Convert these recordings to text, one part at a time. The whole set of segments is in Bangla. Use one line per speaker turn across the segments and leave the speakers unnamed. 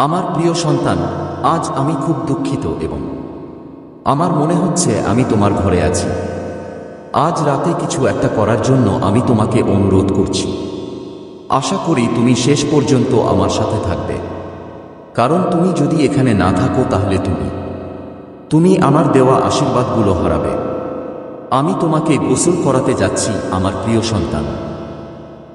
আমার প্রিয় সন্তান, আজ আমি খুব দুঃখিত এবং আমার মনে হচ্ছে আমি তোমার ঘরে আছি। আজ রাতে কিছু একটা করার জন্য আমি তোমাকে অনুরোধ করছি। আশা করি তুমি শেষ পর্যন্ত আমার সাথে থাকবে। কারণ তুমি যদি এখানে না থাকো তাহলে তুমি তুমি আমার দেওয়া আশীর্বাদগুলো হারাবে। আমি তোমাকে গোসল করাতে যাচ্ছি, আমার প্রিয় সন্তান।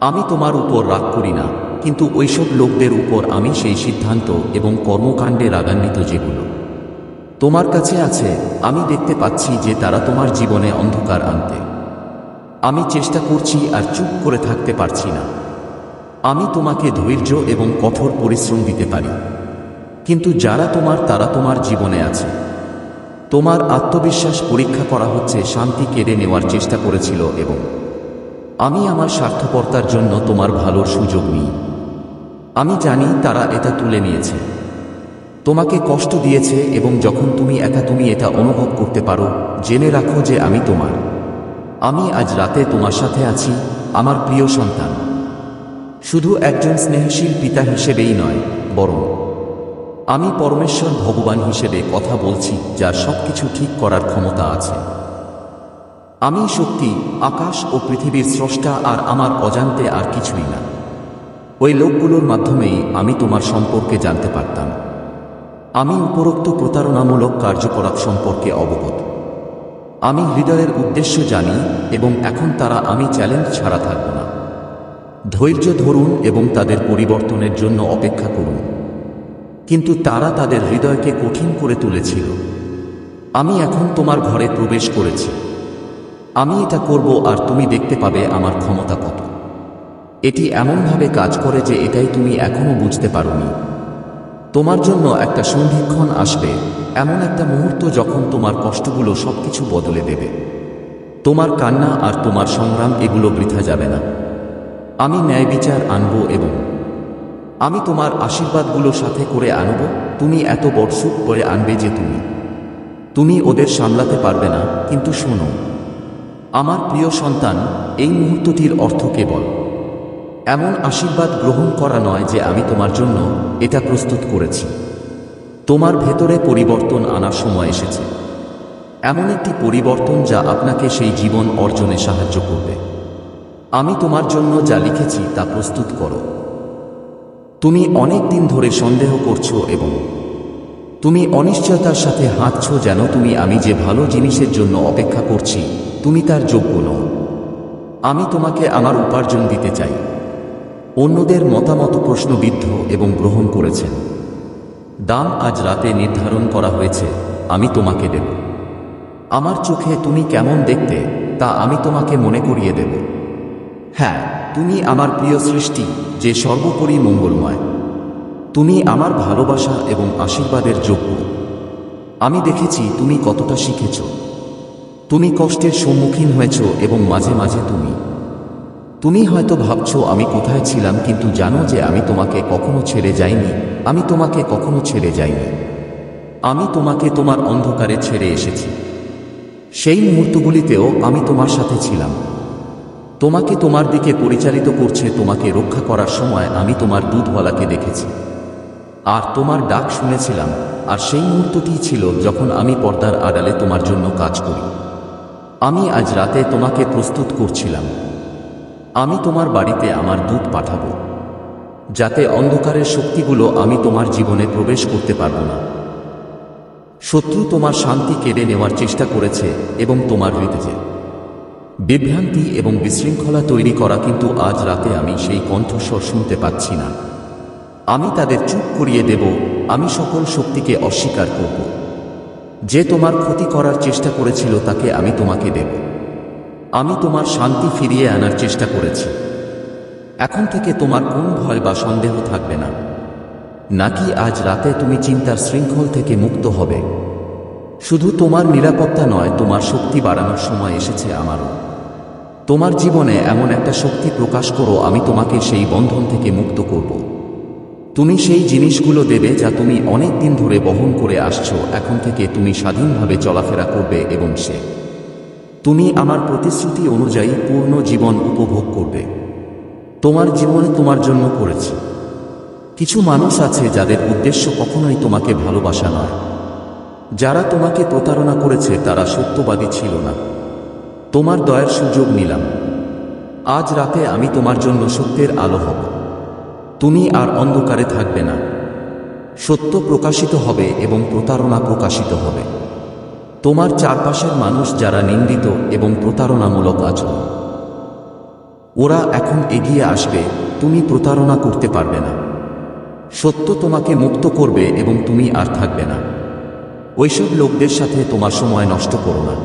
আমি তোমার উপর রাগ করি না। কিন্তু ওইসব লোকদের উপর আমি সেই সিদ্ধান্ত এবং কর্মকাণ্ডে রাগান্বিত যেগুলো। তোমার কাছে আছে, আমি দেখতে পাচ্ছি যে তারা তোমার জীবনে অন্ধকার আনতে। আমি চেষ্টা করছি আর চুপ করে থাকতে পারছি না। আমি তোমাকে ধৈর্য এবং কঠোর পরিশ্রম দিতে পারি। কিন্তু যারা তোমার, তারা তোমার জীবনে আছে। তোমার আত্মবিশ্বাস পরীক্ষা করা হচ্ছে, শান্তি কেড়ে নেওয়ার চেষ্টা করেছিল এবং আমি আমার স্বার্থপরতার জন্য তোমার ভালোর সুযোগ নিই। আমি জানি তারা এটা তুলে নিয়েছে। তোমাকে কষ্ট দিয়েছে এবং যখন তুমি একা তুমি এটা অনুভব করতে পারো, জেনে রাখো যে আমি তোমার। আমি আজ রাতে তোমার সাথে আছি, আমার প্রিয় সন্তান। শুধু একজন স্নেহশীল পিতা হিসেবেই নয়, বরং আমি পরমেশ্বর ভগবান হিসেবে কথা বলছি, যার সবকিছু ঠিক করার ক্ষমতা আছে। আমি শক্তি আকাশ ও পৃথিবীর স্রষ্টা আর আমার অজান্তে আর কিছুই না। ওই লোকগুলোর মাধ্যমেই আমি তোমার সম্পর্কে জানতে পারতাম। আমি উপরোক্ত প্রতারণামূলক কার্যকলাপ সম্পর্কে অবগত। আমি হৃদয়ের উদ্দেশ্য জানি এবং এখন তারা আমি চ্যালেঞ্জ ছাড়া থাকব না। ধৈর্য ধরুন এবং তাদের পরিবর্তনের জন্য অপেক্ষা করুন। কিন্তু তারা তাদের হৃদয়কে কঠিন করে তুলেছিল। আমি এখন তোমার ঘরে প্রবেশ করেছি। আমি এটা করব আর তুমি দেখতে পাবে আমার ক্ষমতা কত। এটি এমনভাবে কাজ করে যে এটাই তুমি এখনও বুঝতে পারোনি। তোমার জন্য একটা সন্ধিক্ষণ আসবে, এমন একটা মুহূর্ত যখন তোমার কষ্টগুলো সবকিছু বদলে দেবে। তোমার কান্না আর তোমার সংগ্রাম এগুলো বৃথা যাবে না। আমি ন্যায় বিচার আনব এবং আমি তোমার আশীর্বাদগুলো সাথে করে আনব, তুমি এত সুখ করে আনবে যে তুমি তুমি ওদের সামলাতে পারবে না, কিন্তু শোনো, আমার প্রিয় সন্তান, এই মুহূর্তটির অর্থ কেবল এমন আশীর্বাদ গ্রহণ করা নয় যে আমি তোমার জন্য এটা প্রস্তুত করেছি। তোমার ভেতরে পরিবর্তন আনার সময় এসেছে। এমন একটি পরিবর্তন যা আপনাকে সেই জীবন অর্জনে সাহায্য করবে। আমি তোমার জন্য যা লিখেছি তা প্রস্তুত করো। তুমি অনেক দিন ধরে সন্দেহ করছ এবং তুমি অনিশ্চয়তার সাথে হাঁটছ যেন তুমি আমি যে ভালো জিনিসের জন্য অপেক্ষা করছি, তুমি তার যোগ্য নও। আমি তোমাকে আমার উপার্জন দিতে চাই। অন্যদের মতামত প্রশ্নবিদ্ধ এবং গ্রহণ করেছেন। দাম আজ রাতে নির্ধারণ করা হয়েছে, আমি তোমাকে দেব। আমার চোখে তুমি কেমন দেখতে, তা আমি তোমাকে মনে করিয়ে দেব। হ্যাঁ তুমি আমার প্রিয় সৃষ্টি, যে সর্বোপরি মঙ্গলময়। তুমি আমার ভালোবাসা এবং আশীর্বাদের যোগ্য। আমি দেখেছি তুমি কতটা শিখেছ। তুমি কষ্টের সম্মুখীন হয়েছ এবং মাঝে মাঝে তুমি তুমি হয়তো ভাবছ আমি কোথায় ছিলাম, কিন্তু জানো যে আমি তোমাকে কখনো ছেড়ে যাইনি। আমি তোমাকে কখনো ছেড়ে যাইনি। আমি তোমাকে তোমার অন্ধকারে ছেড়ে এসেছি। সেই মুহূর্তগুলিতেও আমি তোমার সাথে ছিলাম। তোমাকে তোমার দিকে পরিচালিত করছে, তোমাকে রক্ষা করার সময় আমি তোমার দুধওয়ালাকে দেখেছি। আর তোমার ডাক শুনেছিলাম, আর সেই মুহূর্তটিই ছিল যখন আমি পর্দার আড়ালে তোমার জন্য কাজ করি। আমি আজ রাতে তোমাকে প্রস্তুত করছিলাম। আমি তোমার বাড়িতে আমার দুধ পাঠাব, যাতে অন্ধকারের শক্তিগুলো আমি তোমার জীবনে প্রবেশ করতে পারব না। শত্রু তোমার শান্তি কেড়ে নেওয়ার চেষ্টা করেছে এবং তোমার হৃদয়ে বিভ্রান্তি এবং বিশৃঙ্খলা তৈরি করা কিন্তু আজ রাতে আমি সেই কণ্ঠস্বর শুনতে পাচ্ছি না। আমি তাদের চুপ করিয়ে দেব, আমি সকল শক্তিকে অস্বীকার করব। যে তোমার ক্ষতি করার চেষ্টা করেছিল তাকে আমি তোমাকে দেব। আমি তোমার শান্তি ফিরিয়ে আনার চেষ্টা করেছি। এখন থেকে তোমার কোন ভয় বা সন্দেহ থাকবে না। নাকি আজ রাতে তুমি চিন্তার শৃঙ্খল থেকে মুক্ত হবে। শুধু তোমার নিরাপত্তা নয়, তোমার শক্তি বাড়ানোর সময় এসেছে আমারও। তোমার জীবনে এমন একটা শক্তি প্রকাশ করো, আমি তোমাকে সেই বন্ধন থেকে মুক্ত করব। তুমি সেই জিনিসগুলো দেবে যা তুমি অনেক দিন ধরে বহন করে আসছো, এখন থেকে তুমি স্বাধীনভাবে চলাফেরা করবে এবং সে তুমি আমার প্রতিশ্রুতি অনুযায়ী পূর্ণ জীবন উপভোগ করবে। তোমার জীবনে তোমার জন্য করেছি। কিছু মানুষ আছে যাদের উদ্দেশ্য কখনোই তোমাকে ভালোবাসা নয়। যারা তোমাকে প্রতারণা করেছে, তারা সত্যবাদী ছিল না। তোমার দয়ার সুযোগ নিলাম। আজ রাতে আমি তোমার জন্য সত্যের আলো হব। তুমি আর অন্ধকারে থাকবে না। সত্য প্রকাশিত হবে এবং প্রতারণা প্রকাশিত হবে। তোমার চারপাশের মানুষ যারা নিন্দিত এবং প্রতারণামূলক আচরণ। ওরা এখন এগিয়ে আসবে, তুমি প্রতারণা করতে পারবে না। সত্য তোমাকে মুক্ত করবে এবং তুমি আর থাকবে না। ওইসব লোকদের সাথে তোমার সময় নষ্ট করো না।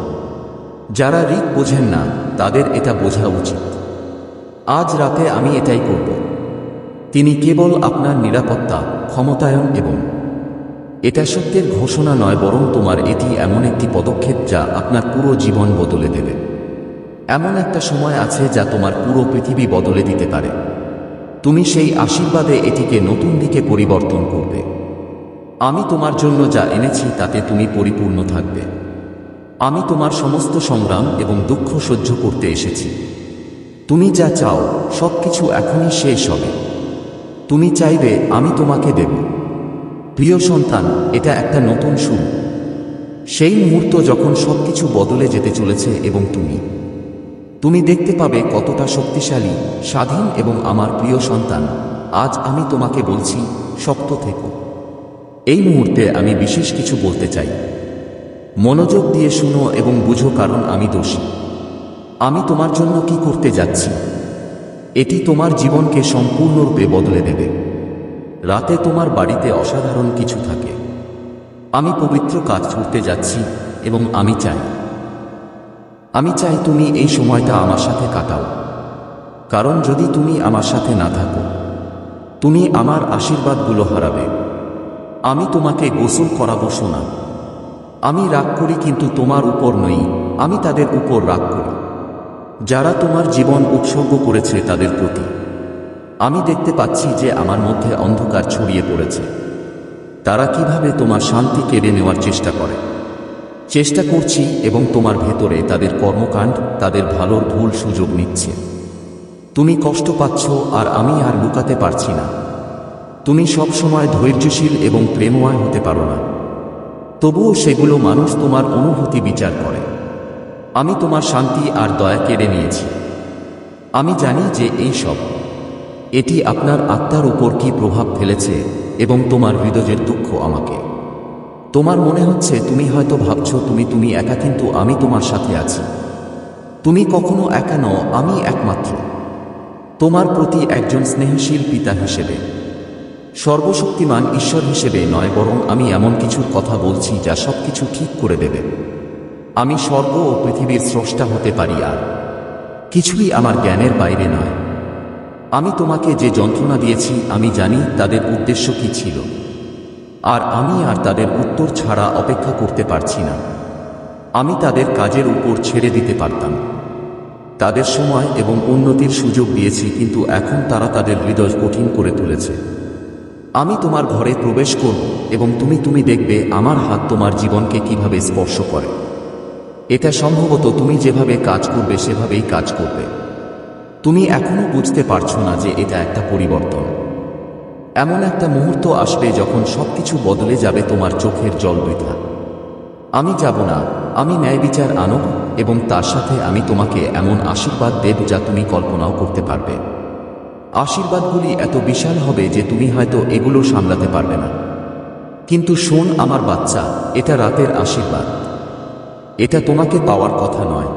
যারা রিক বোঝেন না, তাদের এটা বোঝা উচিত। আজ রাতে আমি এটাই করব। তিনি কেবল আপনার নিরাপত্তা, ক্ষমতায়ন এবং এটা সত্যের ঘোষণা নয় বরং তোমার এটি এমন একটি পদক্ষেপ যা আপনার পুরো জীবন বদলে দেবে। এমন একটা সময় আছে যা তোমার পুরো পৃথিবী বদলে দিতে পারে। তুমি সেই আশীর্বাদে এটিকে নতুন দিকে পরিবর্তন করবে। আমি তোমার জন্য যা এনেছি তাতে তুমি পরিপূর্ণ থাকবে। আমি তোমার সমস্ত সংগ্রাম এবং দুঃখ সহ্য করতে এসেছি। তুমি যা চাও সব কিছু এখনই শেষ হবে। তুমি চাইবে, আমি তোমাকে দেব। প্রিয় সন্তান, এটা একটা নতুন শুরু। সেই মুহূর্ত যখন সবকিছু বদলে যেতে চলেছে এবং তুমি। তুমি দেখতে পাবে কতটা শক্তিশালী, স্বাধীন এবং আমার প্রিয় সন্তান, আজ আমি তোমাকে বলছি, শক্ত থেকো। এই মুহূর্তে আমি বিশেষ কিছু বলতে চাই। মনোযোগ দিয়ে শুনো এবং বুঝো কারণ আমি দোষী। আমি তোমার জন্য কি করতে যাচ্ছি? এটি তোমার জীবনকে সম্পূর্ণরূপে বদলে দেবে। রাতে তোমার বাড়িতে অসাধারণ কিছু থাকে। আমি পবিত্র কাজ করতে যাচ্ছি এবং আমি চাই। আমি চাই তুমি এই সময়টা আমার সাথে কাটাও। কারণ যদি তুমি আমার সাথে না থাকো, তুমি আমার আশীর্বাদগুলো হারাবে। আমি তোমাকে গোসল করাবো শোনা আমি রাগ করি কিন্তু তোমার উপর নই, আমি তাদের উপর রাগ করি। যারা তোমার জীবন উৎসর্গ করেছে তাদের প্রতি। আমি দেখতে পাচ্ছি যে আমার মধ্যে অন্ধকার ছড়িয়ে পড়েছে। তারা কীভাবে তোমার শান্তি কেড়ে নেওয়ার চেষ্টা করে? চেষ্টা করছি এবং তোমার ভেতরে তাদের কর্মকাণ্ড, তাদের ভালোর ভুল সুযোগ নিচ্ছে। তুমি কষ্ট পাচ্ছ আর আমি আর লুকাতে পারছি না। তুমি সবসময় ধৈর্যশীল এবং প্রেমময় হতে পারো না। তবুও সেগুলো মানুষ তোমার অনুভূতি বিচার করে। আমি তোমার শান্তি আর দয়া কেড়ে নিয়েছি। আমি জানি যে এই সব এটি আপনার আত্মার উপর কি প্রভাব ফেলেছে এবং তোমার হৃদয়ের দুঃখ আমাকে? তোমার মনে হচ্ছে তুমি হয়তো ভাবছ, তুমি তুমি একা, কিন্তু আমি তোমার সাথে আছি। তুমি কখনো একা নও, আমি একমাত্র। তোমার প্রতি একজন স্নেহশীল পিতা হিসেবে। সর্বশক্তিমান ঈশ্বর হিসেবে নয়, বরং আমি এমন কিছুর কথা বলছি যা সব কিছু ঠিক করে দেবে। আমি স্বর্গ ও পৃথিবীর স্রষ্টা হতে পারি আর কিছুই আমার জ্ঞানের বাইরে নয়। আমি তোমাকে যে যন্ত্রণা দিয়েছি, আমি জানি তাদের উদ্দেশ্য কি ছিল। আর আমি আর তাদের উত্তর ছাড়া অপেক্ষা করতে পারছি না। আমি তাদের কাজের উপর ছেড়ে দিতে পারতাম। তাদের সময় এবং উন্নতির সুযোগ দিয়েছি, কিন্তু এখন তারা তাদের হৃদয় কঠিন করে তুলেছে। আমি তোমার ঘরে প্রবেশ করব এবং তুমি তুমি দেখবে আমার হাত তোমার জীবনকে কীভাবে স্পর্শ করে। এটা সম্ভবত তুমি যেভাবে কাজ করবে, সেভাবেই কাজ করবে। তুমি এখনও বুঝতে পারছ না যে এটা একটা পরিবর্তন। এমন একটা মুহূর্ত আসবে যখন সবকিছু বদলে যাবে তোমার চোখের জল বৃথা আমি যাব না, আমি ন্যায় বিচার আনব এবং তার সাথে আমি তোমাকে এমন আশীর্বাদ দেব যা তুমি কল্পনাও করতে পারবে। আশীর্বাদগুলি এত বিশাল হবে যে তুমি হয়তো এগুলো সামলাতে পারবে না। কিন্তু শোন আমার বাচ্চা, এটা রাতের আশীর্বাদ। এটা তোমাকে পাওয়ার কথা নয়।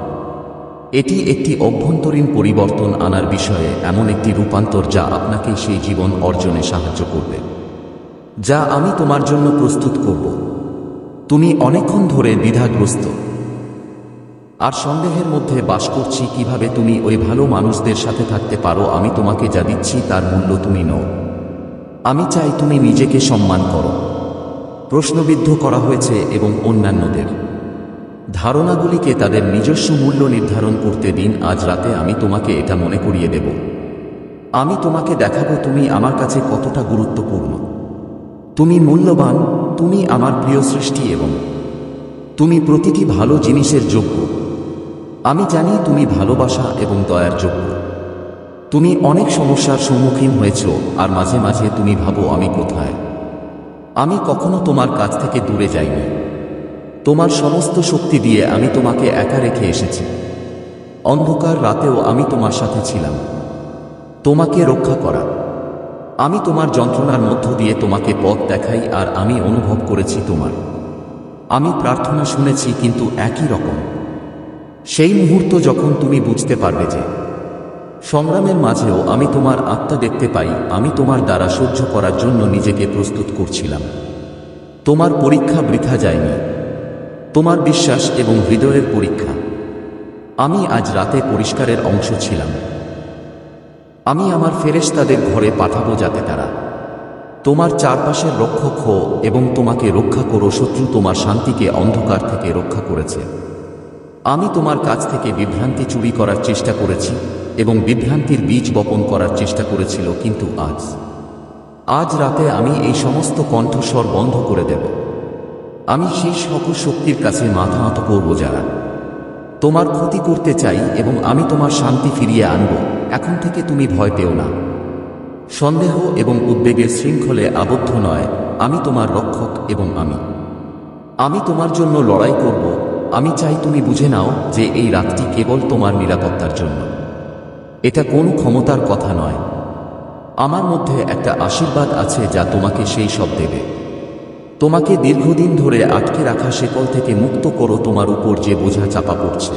এটি একটি অভ্যন্তরীণ পরিবর্তন আনার বিষয়ে এমন একটি রূপান্তর যা আপনাকে সেই জীবন অর্জনে সাহায্য করবে। যা আমি তোমার জন্য প্রস্তুত করব। তুমি অনেকক্ষণ ধরে দ্বিধাগ্রস্ত। আর সন্দেহের মধ্যে বাস করছি কীভাবে তুমি ওই ভালো মানুষদের সাথে থাকতে পারো, আমি তোমাকে যা দিচ্ছি তার মূল্য তুমি নও। আমি চাই তুমি নিজেকে সম্মান করো। প্রশ্নবিদ্ধ করা হয়েছে এবং অন্যান্যদের। ধারণাগুলিকে তাদের নিজস্ব মূল্য নির্ধারণ করতে দিন, আজ রাতে আমি তোমাকে এটা মনে করিয়ে দেব। আমি তোমাকে দেখাবো তুমি আমার কাছে কতটা গুরুত্বপূর্ণ। তুমি মূল্যবান, তুমি আমার প্রিয় সৃষ্টি এবং তুমি প্রতিটি ভালো জিনিসের যোগ্য। আমি জানি তুমি ভালোবাসা এবং দয়ার যোগ্য। তুমি অনেক সমস্যার সম্মুখীন হয়েছ, আর মাঝে মাঝে তুমি ভাবো আমি কোথায়। আমি কখনো তোমার কাছ থেকে দূরে যাইনি। তোমার সমস্ত শক্তি দিয়ে আমি তোমাকে একা রেখে এসেছি। অন্ধকার রাতেও আমি তোমার সাথে ছিলাম। তোমাকে রক্ষা করা। আমি তোমার যন্ত্রণার মধ্য দিয়ে তোমাকে পথ দেখাই আর আমি অনুভব করেছি তোমার। আমি প্রার্থনা শুনেছি কিন্তু একই রকম। সেই মুহূর্ত যখন তুমি বুঝতে পারবে যে সংগ্রামের মাঝেও আমি তোমার আত্মা দেখতে পাই, আমি তোমার দ্বারা সহ্য করার জন্য নিজেকে প্রস্তুত করছিলাম। তোমার পরীক্ষা বৃথা যায়নি। তোমার বিশ্বাস এবং হৃদয়ের পরীক্ষা। আমি আজ রাতে পরিষ্কারের অংশ ছিলাম। আমি আমার ফেরেশতাদের ঘরে পাঠাবো যাতে তারা তোমার চারপাশের রক্ষক হো এবং তোমাকে রক্ষা করো, শত্রু তোমার শান্তিকে অন্ধকার থেকে রক্ষা করেছে। আমি তোমার কাছ থেকে বিভ্রান্তি চুরি করার চেষ্টা করেছি এবং বিভ্রান্তির বীজ বপন করার চেষ্টা করেছিল, কিন্তু আজ আজ রাতে আমি এই সমস্ত কণ্ঠস্বর বন্ধ করে দেব। আমি সেই সকল শক্তির কাছে মাথা নত করব যারা তোমার ক্ষতি করতে চাই এবং আমি তোমার শান্তি ফিরিয়ে আনব, এখন থেকে তুমি ভয় পেও না। সন্দেহ এবং উদ্বেগের শৃঙ্খলে আবদ্ধ নয়, আমি তোমার রক্ষক এবং আমি। আমি তোমার জন্য লড়াই করব, আমি চাই তুমি বুঝে নাও যে এই রাতটি কেবল তোমার নিরাপত্তার জন্য। এটা কোন ক্ষমতার কথা নয়। আমার মধ্যে একটা আশীর্বাদ আছে যা তোমাকে সেই সব দেবে। তোমাকে দীর্ঘদিন ধরে আটকে রাখা শেকল থেকে মুক্ত করো তোমার উপর যে বোঝা চাপা পড়ছে।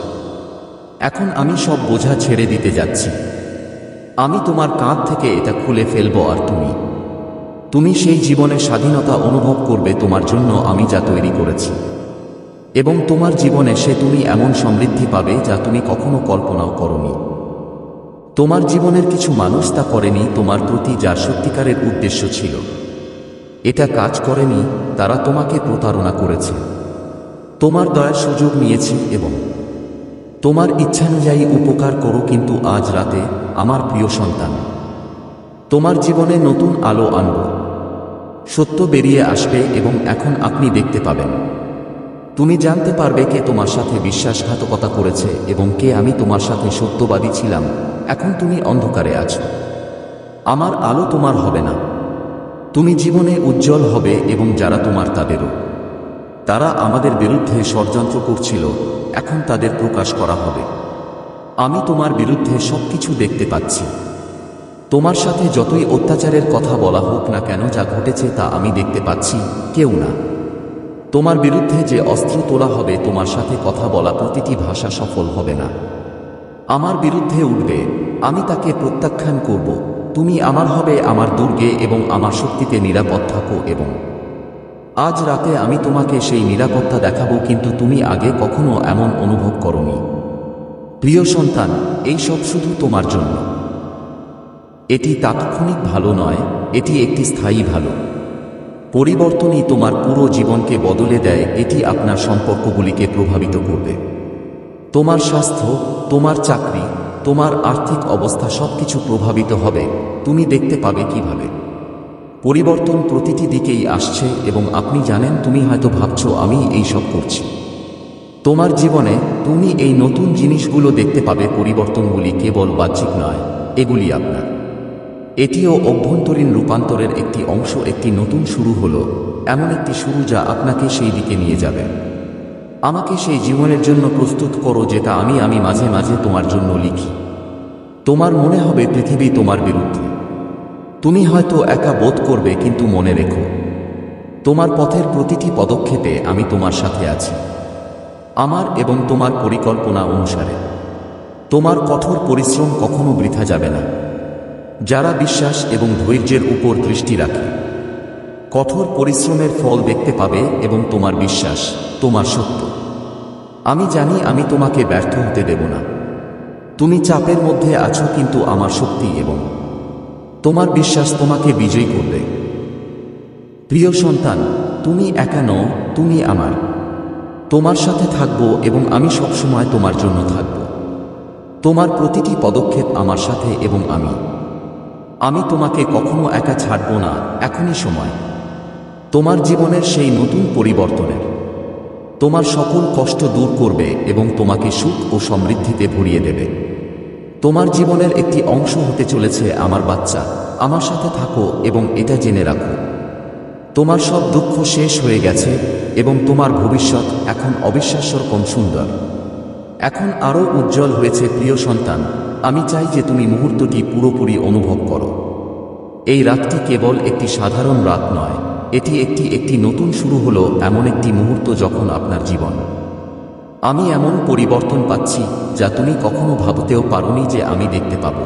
এখন আমি সব বোঝা ছেড়ে দিতে যাচ্ছি। আমি তোমার কাঁধ থেকে এটা খুলে ফেলব আর তুমি। তুমি সেই জীবনের স্বাধীনতা অনুভব করবে তোমার জন্য আমি যা তৈরি করেছি। এবং তোমার জীবনে সে তুমি এমন সমৃদ্ধি পাবে যা তুমি কখনো কল্পনাও করনি। তোমার জীবনের কিছু মানুষ তা করেনি তোমার প্রতি যার সত্যিকারের উদ্দেশ্য ছিল। এটা কাজ করেনি, তারা তোমাকে প্রতারণা করেছে। তোমার দয়ার সুযোগ নিয়েছি এবং তোমার ইচ্ছানুযায়ী উপকার করো, কিন্তু আজ রাতে আমার প্রিয় সন্তান, তোমার জীবনে নতুন আলো আনব। সত্য বেরিয়ে আসবে এবং এখন আপনি দেখতে পাবেন। তুমি জানতে পারবে কে তোমার সাথে বিশ্বাসঘাতকতা করেছে এবং কে আমি তোমার সাথে সত্যবাদী ছিলাম। এখন তুমি অন্ধকারে আছো। আমার আলো তোমার হবে না। তুমি জীবনে উজ্জ্বল হবে এবং যারা তোমার তাদেরও। তারা আমাদের বিরুদ্ধে ষড়যন্ত্র করছিল, এখন তাদের প্রকাশ করা হবে। আমি তোমার বিরুদ্ধে সবকিছু দেখতে পাচ্ছি। তোমার সাথে যতই অত্যাচারের কথা বলা হোক না কেন যা ঘটেছে তা আমি দেখতে পাচ্ছি, কেউ না। তোমার বিরুদ্ধে যে অস্ত্র তোলা হবে, তোমার সাথে কথা বলা প্রতিটি ভাষা সফল হবে না। আমার বিরুদ্ধে উঠবে, আমি তাকে প্রত্যাখ্যান করব। তুমি আমার হবে আমার দুর্গে এবং আমার শক্তিতে নিরাপদ থাকো এবং আজ রাতে আমি তোমাকে সেই নিরাপত্তা দেখাবো, কিন্তু তুমি আগে কখনো এমন অনুভব করনি। প্রিয় সন্তান, এই সব শুধু তোমার জন্য। এটি তাৎক্ষণিক ভালো নয়, এটি একটি স্থায়ী ভালো। পরিবর্তনই তোমার পুরো জীবনকে বদলে দেয়, এটি আপনার সম্পর্কগুলিকে প্রভাবিত করবে। তোমার স্বাস্থ্য, তোমার চাকরি তোমার আর্থিক অবস্থা সবকিছু প্রভাবিত হবে। তুমি দেখতে পাবে কীভাবে। পরিবর্তন প্রতিটি দিকেই আসছে এবং আপনি জানেন, তুমি হয়তো ভাবছ, আমি এই সব করছি। তোমার জীবনে তুমি এই নতুন জিনিসগুলো দেখতে পাবে, পরিবর্তনগুলি কেবল বাহ্যিক নয়, এগুলি আপনার। এটিও অভ্যন্তরীণ রূপান্তরের একটি অংশ, একটি নতুন শুরু হলো, এমন একটি শুরু যা আপনাকে সেই দিকে নিয়ে যাবে। আমাকে সেই জীবনের জন্য প্রস্তুত করো যেটা আমি আমি মাঝে মাঝে তোমার জন্য লিখি। তোমার মনে হবে পৃথিবী তোমার বিরুদ্ধে। তুমি হয়তো একা বোধ করবে, কিন্তু মনে রেখো, তোমার পথের প্রতিটি পদক্ষেপে আমি তোমার সাথে আছি। আমার এবং তোমার পরিকল্পনা অনুসারে। তোমার কঠোর পরিশ্রম কখনো বৃথা যাবে না। যারা বিশ্বাস এবং ধৈর্যের উপর দৃষ্টি রাখে কঠোর পরিশ্রমের ফল দেখতে পাবে এবং তোমার বিশ্বাস, তোমার সত্য। আমি জানি আমি তোমাকে ব্যর্থ হতে দেব না। তুমি চাপের মধ্যে আছো কিন্তু আমার শক্তি এবং তোমার বিশ্বাস তোমাকে বিজয়ী করবে। প্রিয় সন্তান, তুমি একা নও, তুমি আমার। তোমার সাথে থাকব এবং আমি সবসময় তোমার জন্য থাকব। তোমার প্রতিটি পদক্ষেপ আমার সাথে এবং আমি। আমি তোমাকে কখনো একা ছাড়ব না, এখনই সময়। তোমার জীবনের সেই নতুন পরিবর্তনের। তোমার সকল কষ্ট দূর করবে এবং তোমাকে সুখ ও সমৃদ্ধিতে ভরিয়ে দেবে। তোমার জীবনের একটি অংশ হতে চলেছে আমার বাচ্চা। আমার সাথে থাকো এবং এটা জেনে রাখো। তোমার সব দুঃখ শেষ হয়ে গেছে এবং তোমার ভবিষ্যৎ এখন অবিশ্বাস্যর কম সুন্দর। এখন আরও উজ্জ্বল হয়েছে প্রিয় সন্তান, আমি চাই যে তুমি মুহূর্তটি পুরোপুরি অনুভব করো। এই রাতটি কেবল একটি সাধারণ রাত নয়। এটি একটি একটি নতুন শুরু হলো এমন একটি মুহূর্ত যখন আপনার জীবন। আমি এমন পরিবর্তন পাচ্ছি যা তুমি কখনো ভাবতেও পারোনি যে আমি দেখতে পাবো।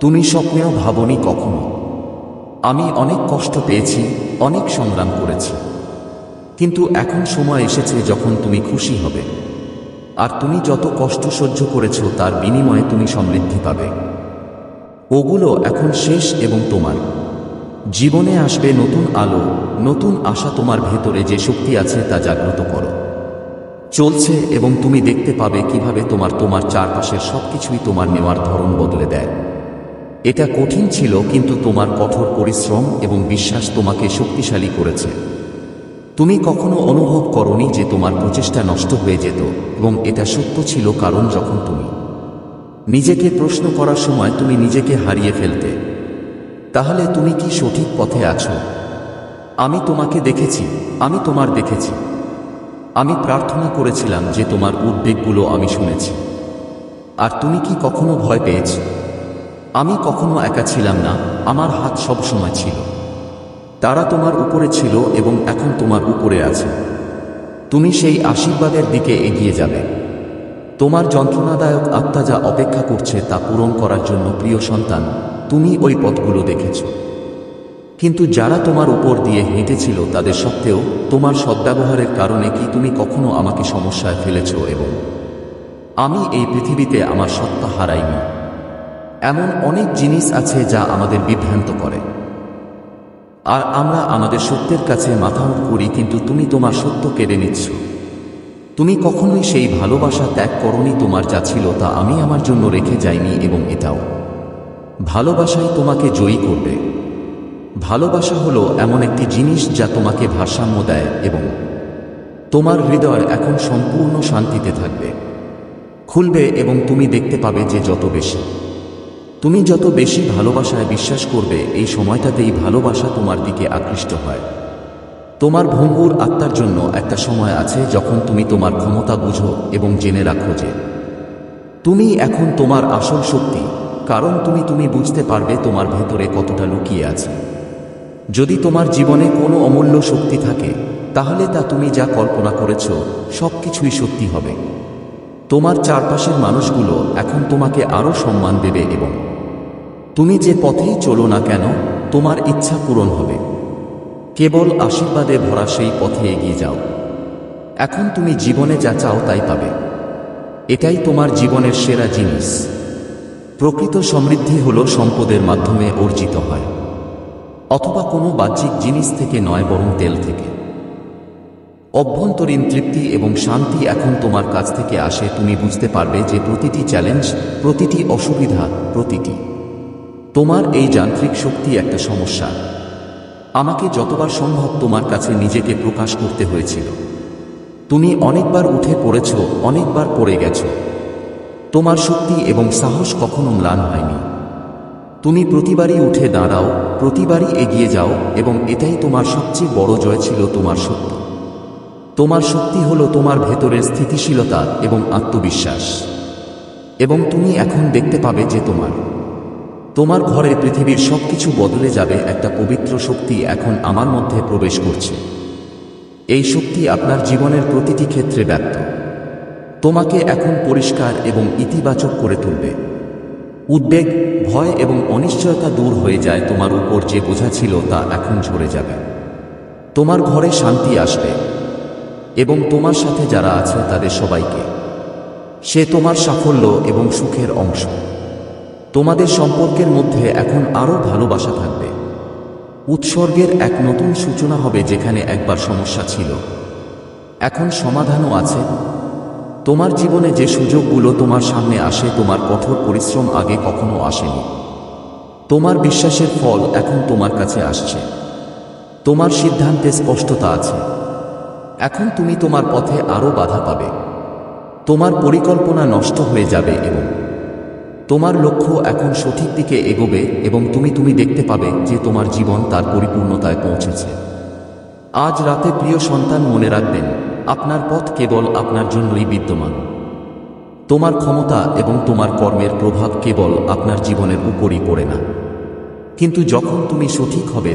তুমি স্বপ্নেও ভাবনি কখনো। আমি অনেক কষ্ট পেয়েছি, অনেক সংগ্রাম করেছি। কিন্তু এখন সময় এসেছে যখন তুমি খুশি হবে। আর তুমি যত কষ্ট সহ্য করেছ তার বিনিময়ে তুমি সমৃদ্ধি পাবে। ওগুলো এখন শেষ এবং তোমার। জীবনে আসবে নতুন আলো, নতুন আশা তোমার ভেতরে যে শক্তি আছে তা জাগ্রত করো। চলছে এবং তুমি দেখতে পাবে কীভাবে তোমার তোমার চারপাশের সবকিছুই তোমার নেওয়ার ধরন বদলে দেয়। এটা কঠিন ছিল, কিন্তু তোমার কঠোর পরিশ্রম এবং বিশ্বাস তোমাকে শক্তিশালী করেছে। তুমি কখনো অনুভব করনি যে তোমার প্রচেষ্টা নষ্ট হয়ে যেত, এবং এটা সত্য ছিল কারণ যখন তুমি নিজেকে প্রশ্ন করার সময় তুমি নিজেকে হারিয়ে ফেলতে তাহলে তুমি কি সঠিক পথে আছো? আমি তোমাকে দেখেছি, আমি তোমার দেখেছি। আমি প্রার্থনা করেছিলাম যে তোমার উদ্বেগগুলো আমি শুনেছি। আর তুমি কি কখনো ভয় পেয়েছ? আমি কখনো একা ছিলাম না, আমার হাত সব সময় ছিল। তারা তোমার উপরে ছিল এবং এখন তোমার উপরে আছে। তুমি সেই আশীর্বাদের দিকে এগিয়ে যাবে। তোমার যন্ত্রণাদায়ক আত্মা যা অপেক্ষা করছে তা পূরণ করার জন্য প্রিয় সন্তান তুমি ওই পথগুলো দেখেছ। কিন্তু যারা তোমার উপর দিয়ে হেঁটেছিল তাদের সত্ত্বেও তোমার সদ্ব্যবহারের কারণে কি তুমি কখনো আমাকে সমস্যায় ফেলেছ এবং আমি এই পৃথিবীতে আমার সত্তা হারাইনি। এমন অনেক জিনিস আছে যা আমাদের বিভ্রান্ত করে। আর আমরা আমাদের সত্যের কাছে মাথা করি, কিন্তু তুমি তোমার সত্য কেড়ে নিচ্ছ। তুমি কখনোই সেই ভালোবাসা ত্যাগ করনি তোমার যা ছিল তা আমি আমার জন্য রেখে যাইনি এবং এটাও। ভালোবাসাই তোমাকে জয়ী করবে। ভালোবাসা হলো এমন একটি জিনিস যা তোমাকে ভারসাম্য দেয় এবং তোমার হৃদয় এখন সম্পূর্ণ শান্তিতে থাকবে। খুলবে এবং তুমি দেখতে পাবে যে যত বেশি। তুমি যত বেশি ভালোবাসায় বিশ্বাস করবে, এই সময়টাতেই ভালোবাসা তোমার দিকে আকৃষ্ট হয়। তোমার ভঙ্গুর আত্মার জন্য একটা সময় আছে যখন তুমি তোমার ক্ষমতা বুঝো এবং জেনে রাখো যে তুমি এখন তোমার আসল শক্তি কারণ তুমি তুমি বুঝতে পারবে তোমার ভেতরে কতটা লুকিয়ে আছে। যদি তোমার জীবনে কোনো অমূল্য শক্তি থাকে, তাহলে তা তুমি যা কল্পনা করেছ সব কিছুই সত্যি হবে। তোমার চারপাশের মানুষগুলো এখন তোমাকে আরও সম্মান দেবে এবং তুমি যে পথেই চলো না কেন, তোমার ইচ্ছা পূরণ হবে। কেবল আশীর্বাদে ভরা সেই পথে এগিয়ে যাও। এখন তুমি জীবনে যা চাও তাই পাবে। এটাই তোমার জীবনের সেরা জিনিস। প্রকৃত সমৃদ্ধি হল সম্পদের মাধ্যমে অর্জিত হয়, অথবা কোনো বাহ্যিক জিনিস থেকে নয়, বরং তেল থেকে। অভ্যন্তরীণ তৃপ্তি এবং শান্তি এখন তোমার কাছ থেকে আসে, তুমি বুঝতে পারবে যে প্রতিটি চ্যালেঞ্জ প্রতিটি অসুবিধা প্রতিটি। তোমার এই যান্ত্রিক শক্তি একটা সমস্যা। আমাকে যতবার সম্ভব তোমার কাছে নিজেকে প্রকাশ করতে হয়েছিল। তুমি অনেকবার উঠে পড়েছ, অনেকবার পড়ে গেছ। তোমার শক্তি এবং সাহস কখনো ম্লান হয়নি। তুমি প্রতিবারই উঠে দাঁড়াও, প্রতিবারই এগিয়ে যাও এবং এটাই তোমার সবচেয়ে বড় জয় ছিল তোমার শক্তি। তোমার শক্তি হলো তোমার ভেতরের স্থিতিশীলতা এবং আত্মবিশ্বাস। এবং তুমি এখন দেখতে পাবে যে তোমার তোমার ঘরে পৃথিবীর সব কিছু বদলে যাবে একটা পবিত্র শক্তি এখন আমার মধ্যে প্রবেশ করছে। এই শক্তি আপনার জীবনের প্রতিটি ক্ষেত্রে ব্যক্ত তোমাকে এখন পরিষ্কার এবং ইতিবাচক করে তুলবে। উদ্বেগ, ভয় এবং অনিশ্চয়তা দূর হয়ে যায় তোমার উপর যে বোঝা ছিল তা এখন ঝরে যাবে। তোমার ঘরে শান্তি আসবে এবং তোমার সাথে যারা আছে তাদের সবাইকে। সে তোমার সাফল্য এবং সুখের অংশ। তোমাদের সম্পর্কের মধ্যে এখন আরও ভালোবাসা থাকবে। উৎসর্গের এক নতুন সূচনা হবে যেখানে একবার সমস্যা ছিল। এখন সমাধানও আছে। তোমার জীবনে যে সুযোগগুলো তোমার সামনে আসে, তোমার কঠোর পরিশ্রম আগে কখনো আসেনি। তোমার বিশ্বাসের ফল এখন তোমার কাছে আসছে। তোমার সিদ্ধান্তে স্পষ্টতা আছে। এখন তুমি তোমার পথে আরও বাধা পাবে। তোমার পরিকল্পনা নষ্ট হয়ে যাবে এবং তোমার লক্ষ্য এখন সঠিক দিকে এগোবে এবং তুমি তুমি দেখতে পাবে যে তোমার জীবন তার পরিপূর্ণতায় পৌঁছেছে। আজ রাতে প্রিয় সন্তান মনে রাখবেন আপনার পথ কেবল আপনার জন্যই বিদ্যমান। তোমার ক্ষমতা এবং তোমার কর্মের প্রভাব কেবল আপনার জীবনের উপরই পড়ে না। কিন্তু যখন তুমি সঠিক হবে